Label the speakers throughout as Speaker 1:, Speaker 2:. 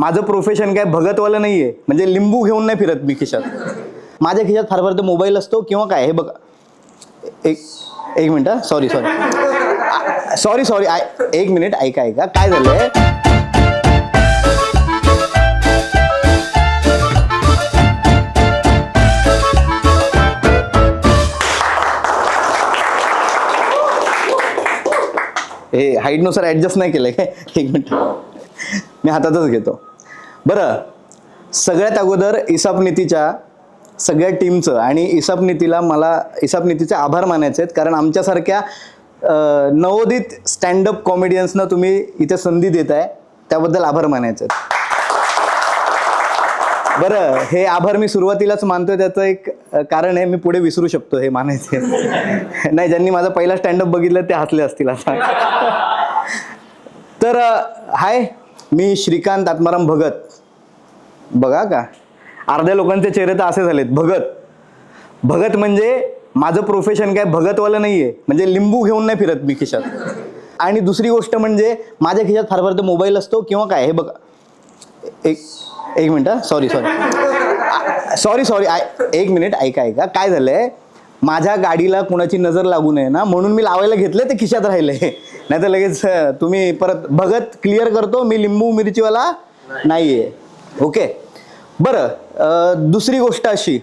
Speaker 1: माझं प्रोफेशन काय भगतवालं नाही आहे म्हणजे लिंबू घेऊन नाही फिरत मी खिशात माझ्या खिशात फार फार तर मोबाईल असतो किंवा काय हे बघा एक एक minute sorry sorry sorry sorry एक मिनिट ऐका ऐका काय झालंय हे हाईटनुसार ऍडजस्ट नाही केलंय काय एक मिनिट मी हातातच घेतो बरं सगळ्यात अगोदर इसाप नीतीच्या सगळ्या टीमचं आणि इसाप नीतीला मला इसाप नीतीचे आभार मानायचे आहेत कारण आमच्यासारख्या नवोदित स्टँडअप कॉमेडियन्सना तुम्ही इथे संधी देत आहे त्याबद्दल आभार मानायचे आहेत बरं हे आभार मी सुरुवातीलाच मानतोय त्याचं एक कारण आहे मी पुढे विसरू शकतो हे मानायचे नाही ज्यांनी माझा पहिला स्टँडअप बघितलं ते हसले असतील आता तर हाय मी श्रीकांत आत्माराम भगत बघा का अर्ध्या लोकांचे चेहरे तर असे झालेत भगत भगत म्हणजे माझं प्रोफेशन काय भगतवालं नाही आहे म्हणजे लिंबू घेऊन नाही फिरत मी खिशात आणि दुसरी गोष्ट म्हणजे माझ्या खिशात फार फार तर मोबाईल असतो किंवा काय हे बघा एक एक मिनटं सॉरी सॉरी सॉरी सॉरी एक मिनिट ऐका ऐका काय झालं आहे माझ्या गाडीला कुणाची नजर लागू नये ना म्हणून मी लावायला घेतलं ते खिशात राहिले नाही तर लगेच तुम्ही परत भगत क्लिअर करतो मी लिंबू मिरचीवाला नाहीये ओके बरं दुसरी गोष्ट अशी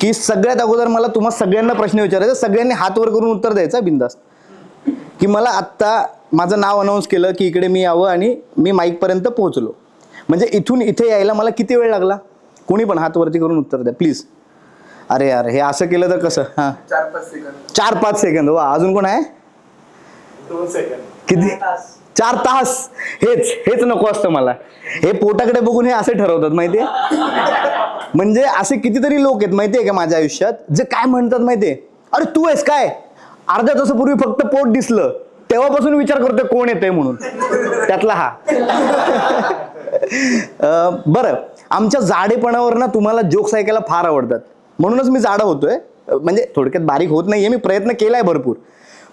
Speaker 1: की सगळ्यात अगोदर मला तुम्हा सगळ्यांना प्रश्न विचारायचा सगळ्यांनी हात वर करून उत्तर द्यायचा बिंदास की मला आत्ता माझं नाव अनाऊन्स केलं की इकडे मी यावं आणि मी माईकपर्यंत पोहोचलो म्हणजे इथून इथे यायला मला किती वेळ लागला कोणी पण हातवरती करून उत्तर द्या प्लीज अरे यार हे असं केलं तर कसं
Speaker 2: चार पाच सेकंद
Speaker 1: चार पाच सेकंद वा अजून कोण आहे किती चार तास हेच हेच नको असतं मला हे पोटाकडे बघून हे असे ठरवतात माहितीये म्हणजे असे कितीतरी लोक आहेत माहितीये का माझ्या आयुष्यात जे काय म्हणतात माहितीये अरे तू आहेस काय अर्ध्या तासापूर्वी फक्त पोट दिसलं तेव्हापासून विचार करतोय कोण येतंय म्हणून त्यातला हा बरं आमच्या जाडेपणावर ना तुम्हाला जोक्स ऐकायला फार आवडतात म्हणूनच मी जाडं होतोय म्हणजे थोडक्यात बारीक होत नाहीये मी प्रयत्न केलाय भरपूर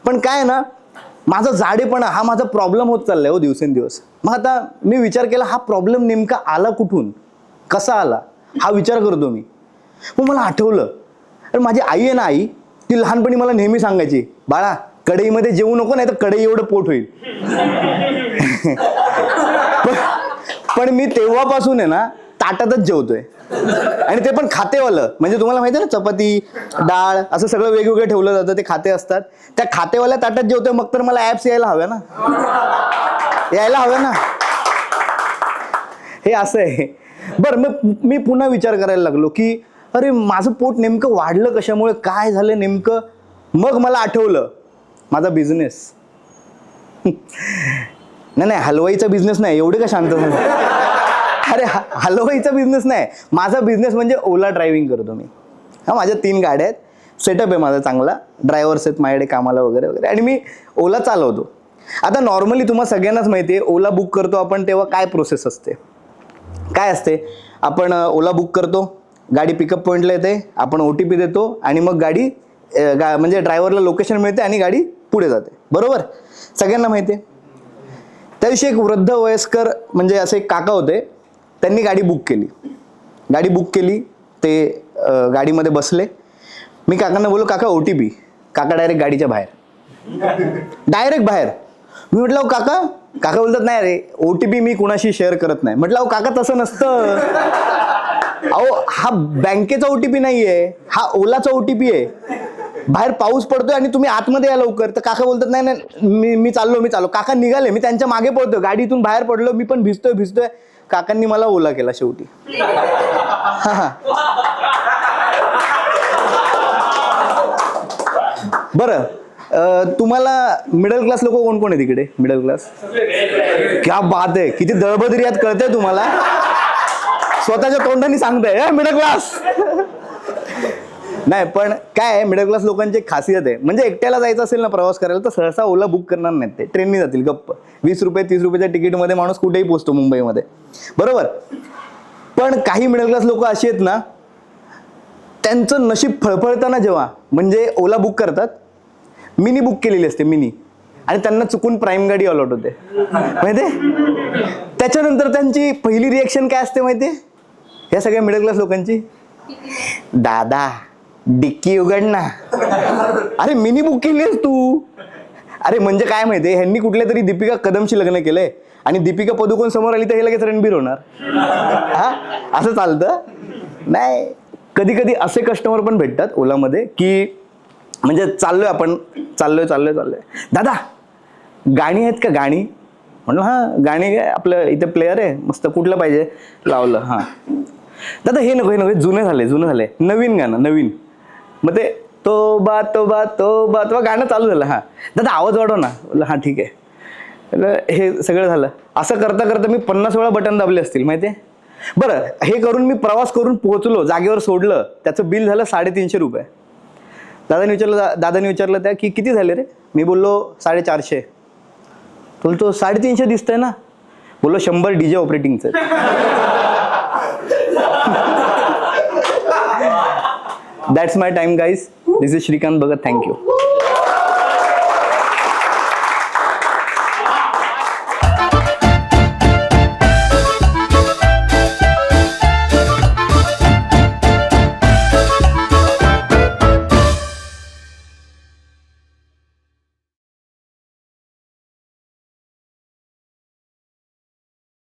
Speaker 1: पण काय ना माझा जाडेपणा हा माझा प्रॉब्लेम होत चाललाय हो दिवसेंदिवस मग आता मी विचार केला हा प्रॉब्लेम नेमका आला कुठून कसा आला हा विचार करतो मी मग मला आठवलं तर माझी आई आहे ना आई ती लहानपणी मला नेहमी सांगायची बाळा कढईमध्ये जेवू नको नाही तर कढई एवढं पोट होईल पण मी तेव्हापासून आहे ना ताटातच जेवतोय आणि ते पण खातेवालं म्हणजे तुम्हाला माहिती आहे ना चपाती डाळ असं सगळं वेगवेगळं ठेवलं जातं ते खाते असतात त्या खातेवाल्या ताटात जेवतोय मग तर मला ॲप्स यायला हव्या ना यायला हव्या ना हे असं आहे बरं मग मी पुन्हा विचार करायला लागलो की अरे माझं पोट नेमकं वाढलं कशामुळे काय झालं नेमकं मग मला आठवलं माझा बिझनेस नाही नाही हलवाईचा बिझनेस नाही एवढे का शांत झालं अरे हलवाईचा बिझनेस नाही माझा बिझनेस म्हणजे ओला ड्रायव्हिंग करतो मी हा माझ्या तीन गाड्या आहेत सेटअप आहे माझा चांगला ड्रायव्हर्स आहेत माझ्याकडे कामाला वगैरे वगैरे आणि मी ओला चालवतो आता नॉर्मली तुम्हाला सगळ्यांनाच माहिती आहे ओला बुक करतो आपण तेव्हा काय प्रोसेस असते काय असते आपण ओला बुक करतो गाडी पिकअप पॉईंटला येते आपण ओ टी पी देतो आणि मग गाडी गा म्हणजे ड्रायव्हरला लोकेशन मिळते आणि गाडी पुढे जाते बरोबर सगळ्यांना माहिती आहे त्या दिवशी एक वृद्ध वयस्कर म्हणजे असे एक काका होते त्यांनी गाडी बुक केली गाडी बुक केली ते गाडीमध्ये बसले मी काकांना बोललो काका ओ टी पी काका डायरेक्ट गाडीच्या बाहेर डायरेक्ट बाहेर मी म्हटलं हो काका काका बोलतात नाही अरे ओ टी पी मी कुणाशी शेअर करत नाही म्हटलं अहो काका तसं नसतं अहो हा बँकेचा ओ टी पी नाही आहे हा ओलाचा ओ टी पी आहे बाहेर पाऊस पडतोय आणि तुम्ही आतमध्ये या लवकर तर काका बोलतात नाही नाही मी मी चाललो मी चाललो काका निघाले मी त्यांच्या मागे पडतोय गाडीतून बाहेर पडलो मी पण भिजतोय भिजतोय काकांनी मला ओला केला शेवटी बर तुम्हाला मिडल क्लास लोक कोण कोण आहे तिकडे मिडल क्लास क्या बात आहे किती दळबदरी यात तुम्हाला स्वतःच्या तोंडाने सांगताय मिडल क्लास नाही पण काय आहे मिडल क्लास लोकांची खासियत आहे म्हणजे एकट्याला जायचं असेल ना प्रवास करायला तर सहसा ओला बुक करणार नाहीत ते ट्रेननी जातील गप्प वीस रुपये तीस रुपयाच्या तिकीटमध्ये माणूस कुठेही पोचतो मुंबईमध्ये बरोबर पण काही मिडल क्लास लोक अशी आहेत ना त्यांचं नशीब फळफळताना जेव्हा म्हणजे ओला बुक करतात मिनी बुक केलेली असते मिनी आणि त्यांना चुकून प्राईम गाडी अलॉट होते माहिती त्याच्यानंतर त्यांची पहिली रिॲक्शन काय असते माहिती या सगळ्या मिडल क्लास लोकांची दादा डिक्की उघड ना अरे मिनी बुक केलीस तू अरे म्हणजे काय माहितीये ह्यांनी कुठल्या तरी दीपिका कदमशी लग्न केलंय आणि दीपिका पदुकोन समोर आली तर हे लगेच रणबीर होणार हा असं चालतं नाही कधी कधी असे कस्टमर पण भेटतात ओलामध्ये की म्हणजे चाललोय आपण चाललोय चाललोय चाललोय दादा गाणी आहेत का गाणी म्हणलं हा गाणी काय आपलं इथे प्लेअर आहे मस्त कुठलं पाहिजे लावलं हा दादा हे नको हे नको जुने झाले जुने झाले नवीन गाणं नवीन मग ते तो बा तो बा तो बा तो गाणं चालू झालं हां दादा आवाज वाढव ना हां ठीक आहे हे सगळं झालं असं करता करता मी पन्नास वेळा बटन दाबले असतील माहिती आहे बरं हे करून मी प्रवास करून पोहोचलो जागेवर सोडलं त्याचं बिल झालं साडेतीनशे रुपये दादाने विचारलं दादाने विचारलं त्या की किती झाले रे मी बोललो साडेचारशे बोलतो तो साडेतीनशे दिसतंय ना बोललो शंभर D J ऑपरेटिंगचं That's my time, guys. This is Shrikant Bhagat. Thank you.